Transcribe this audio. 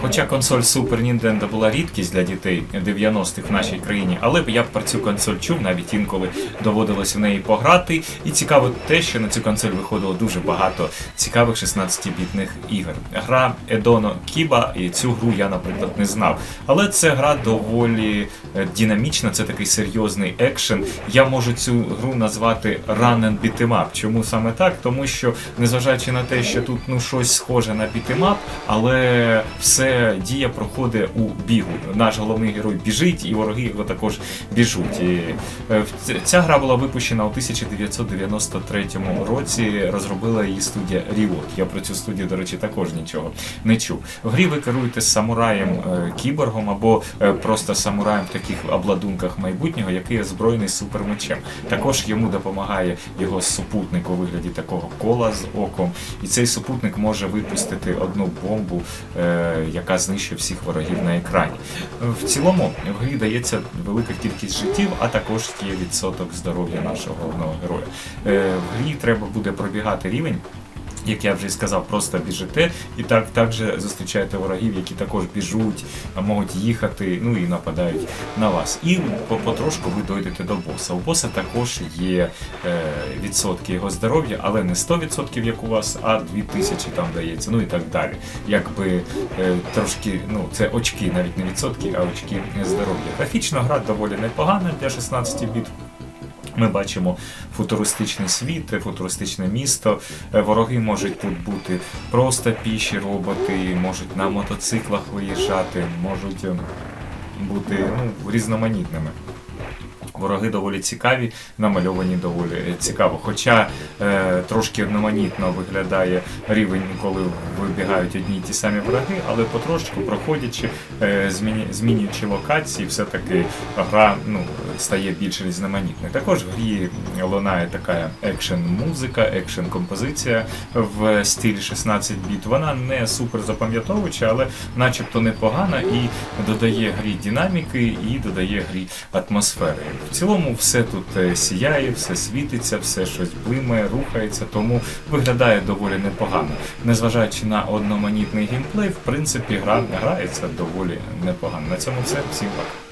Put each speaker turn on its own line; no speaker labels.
Хоча консоль Super Nintendo була рідкість для дітей 90-х в нашій країні, але я б про цю консоль чув, навіть інколи доводилось в неї пограти. І цікаво те, що на цю консоль виходило дуже багато цікавих 16-бітних ігор. Гра Едоно Кіба, і цю гру я, наприклад, не знав. Але це гра доволі е, динамічна, це такий серйозний екшен. Я можу цю гру назвати Run and Beat 'em Up. Чому саме так? Тому що, незважаючи на те, що тут ну щось схоже на бітемап, але все дія проходить у бігу. Наш головний герой біжить, і вороги його також біжуть. І, е, ця гра була випущена у 1993 році. Розробила її студія Riot. Я про цю студію, до речі, також нічого не чув. В грі ви керуєте самураєм е, кіборгом або е, просто самураєм в таких обладунках майбутнього, який озброєний супермечем. Також йому допомагає його супутник у вигляді такого кола з оком. І цей супутник може випустити одну бомбу, яка знищує всіх ворогів на екрані. В цілому в грі дається велика кількість життів, а також є відсоток здоров'я нашого головного героя. Е, в грі треба буде пробігати рівень. Як я вже і сказав, просто біжите і так також зустрічаєте ворогів, які також біжуть, можуть їхати, ну і нападають на вас. І по- потрошку ви дойдете до боса. У боса також є е, відсотки його здоров'я, але не 100% як у вас, а 2000 там дається, ну і так далі. Якби е, трошки, ну це очки, навіть не відсотки, а очки здоров'я. Графічно гра доволі непогана для 16 біт. Ми бачимо футуристичний світ, футуристичне місто. Е, Вороги можуть тут бути просто піші роботи, можуть на мотоциклах виїжджати, можуть е, бути ну, різноманітними. Вороги доволі цікаві, намальовані доволі цікаво. Хоча е, трошки одноманітно виглядає рівень, коли вибігають одні й ті самі вороги, але потрошку проходячи, е, змінюючи локації, все-таки гра ну, стає більш різноманітною. Також в грі лунає така екшен-музика, екшен-композиція в стилі 16 біт. Вона не супер запам'ятовуюча, але начебто непогана і додає грі динаміки і додає грі атмосфери. В цілому все тут е, сіяє, все світиться, все щось блимає, рухається, тому виглядає доволі непогано. Незважаючи на одноманітний геймплей, в принципі, гра грається доволі непогано. На цьому все. Всім пока.